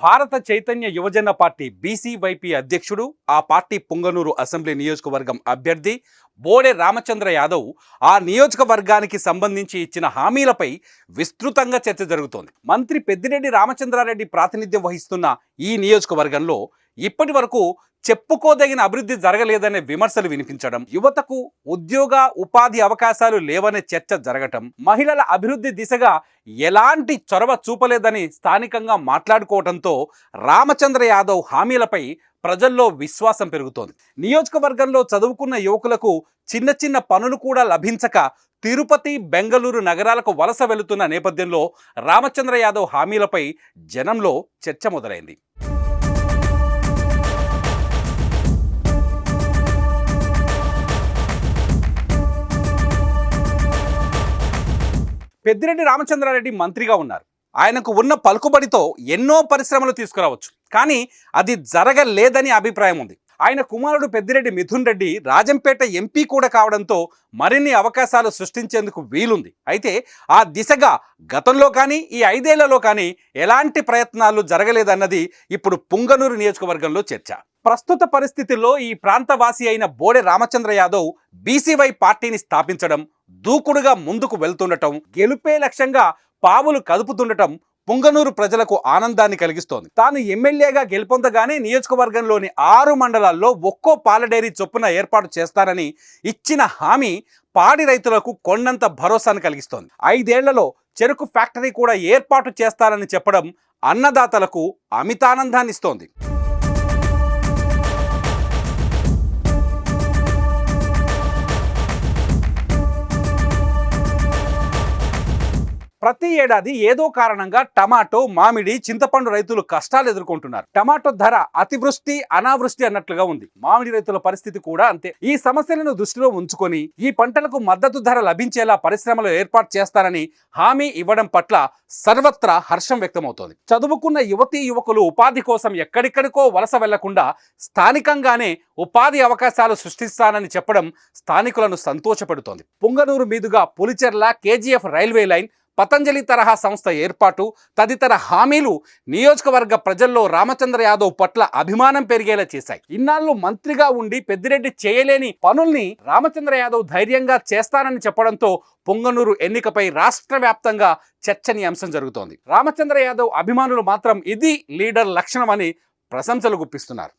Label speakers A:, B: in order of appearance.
A: భారత చైతన్య యువజన party BCYP అధ్యక్షుడు ఆ పార్టీ పుంగనూరు అసెంబ్లీ నియోజకవర్గం అభ్యర్థి బోడే రామచంద్ర యాదవ్ ఆ నియోజకవర్గానికి సంబంధించి ఇచ్చిన హామీలపై విస్తృతంగా చర్చ జరుగుతోంది. మంత్రి పెద్దిరెడ్డి రామచంద్రారెడ్డి ప్రాతినిధ్యం వహిస్తున్న ఈ నియోజకవర్గంలో ఇప్పటి వరకు చెప్పుకోదగిన అభివృద్ధి జరగలేదనే విమర్శలు వినిపించడం యువతకు ఉద్యోగ ఉపాధి అవకాశాలు లేవనే చర్చ జరగటం మహిళల అభివృద్ధి దిశగా ఎలాంటి చొరవ చూపలేదని స్థానికంగా మాట్లాడుకోవడంతో రామచంద్ర యాదవ్ హామీలపై ప్రజల్లో విశ్వాసం పెరుగుతోంది. నియోజకవర్గంలో చదువుకున్న యువకులకు చిన్న చిన్న పనులు కూడా లభించక తిరుపతి బెంగళూరు నగరాలకు వలస వెళుతున్న నేపథ్యంలో రామచంద్ర యాదవ్ హామీలపై జనంలో చర్చ మొదలైంది. పెద్దిరెడ్డి రామచంద్రారెడ్డి మంత్రిగా ఉన్నారు. ఆయనకు ఉన్న పలుకుబడితో ఎన్నో పరిశ్రమలు తీసుకురావచ్చు. కానీ అది జరగలేదని అభిప్రాయం ఉంది. ఆయన కుమారుడు పెద్దిరెడ్డి మిథున్ రెడ్డి రాజంపేట ఎంపీ కూడా కావడంతో మరిన్ని అవకాశాలు సృష్టించేందుకు వీలుంది. అయితే ఆ దిశగా గతంలో కానీ ఈ ఐదేళ్ళలో కానీ ఎలాంటి ప్రయత్నాలు జరగలేదన్నది ఇప్పుడు పుంగనూరు నియోజకవర్గంలో చర్చ. ప్రస్తుత పరిస్థితుల్లో ఈ ప్రాంతవాసి అయిన బోడె రామచంద్ర యాదవ్ బీసీవై పార్టీని స్థాపించడం దూకుడుగా ముందుకు వెళ్తుండటం గెలుపే లక్ష్యంగా పావులు కదుపుతుండటం పుంగనూరు ప్రజలకు ఆనందాన్ని కలిగిస్తోంది. తాను ఎమ్మెల్యేగా గెలుపొందగానే నియోజకవర్గంలోని ఆరు మండలాల్లో ఒక్కో పాల డైరీ చొప్పున ఏర్పాటు చేస్తానని ఇచ్చిన హామీ పాడి రైతులకు కొండంత భరోసాను కలిగిస్తోంది. ఐదేళ్ళలో చెరుకు ఫ్యాక్టరీ కూడా ఏర్పాటు చేస్తారని చెప్పడం అన్నదాతలకు అమితానందాన్ని ఇస్తోంది ప్రతి ఏడాది ఏదో కారణంగా టమాటో మామిడి చింతపండు రైతులు కష్టాలు ఎదుర్కొంటున్నారు. టమాటో ధర అతివృష్టి అనావృష్టి అన్నట్లుగా ఉంది. మామిడి రైతుల పరిస్థితి కూడా అంతే. ఈ సమస్యలను దృష్టిలో ఉంచుకొని ఈ పంటలకు మద్దతు ధర లభించేలా పరిశ్రమలు ఏర్పాటు చేస్తారని హామీ ఇవ్వడం పట్ల సర్వత్రా హర్షం వ్యక్తమవుతోంది. చదువుకున్న యువతీ యువకులు ఉపాధి కోసం ఎక్కడిక్కడికో వలస వెళ్ళకుండా స్థానికంగానే ఉపాధి అవకాశాలు సృష్టిస్తానని చెప్పడం స్థానికులను సంతోషపెడుతోంది. పుంగనూరు మీదుగా Pulicherla KGF railway line Patanjali తరహా సంస్థ ఏర్పాటు తదితర హామీలు నియోజకవర్గ ప్రజల్లో రామచంద్ర యాదవ్ పట్ల అభిమానం పెరిగేలా చేశాయి. ఇన్నాళ్ళు మంత్రిగా ఉండి పెద్దిరెడ్డి చేయలేని పనుల్ని రామచంద్ర యాదవ్ ధైర్యంగా చేస్తానని చెప్పడంతో పొంగనూరు ఎన్నికపై రాష్ట్ర వ్యాప్తంగా చర్చనీయాంశం జరుగుతోంది. రామచంద్ర యాదవ్ అభిమానులు మాత్రం ఇది లీడర్ లక్షణమని ప్రశంసలు గుప్పిస్తున్నారు.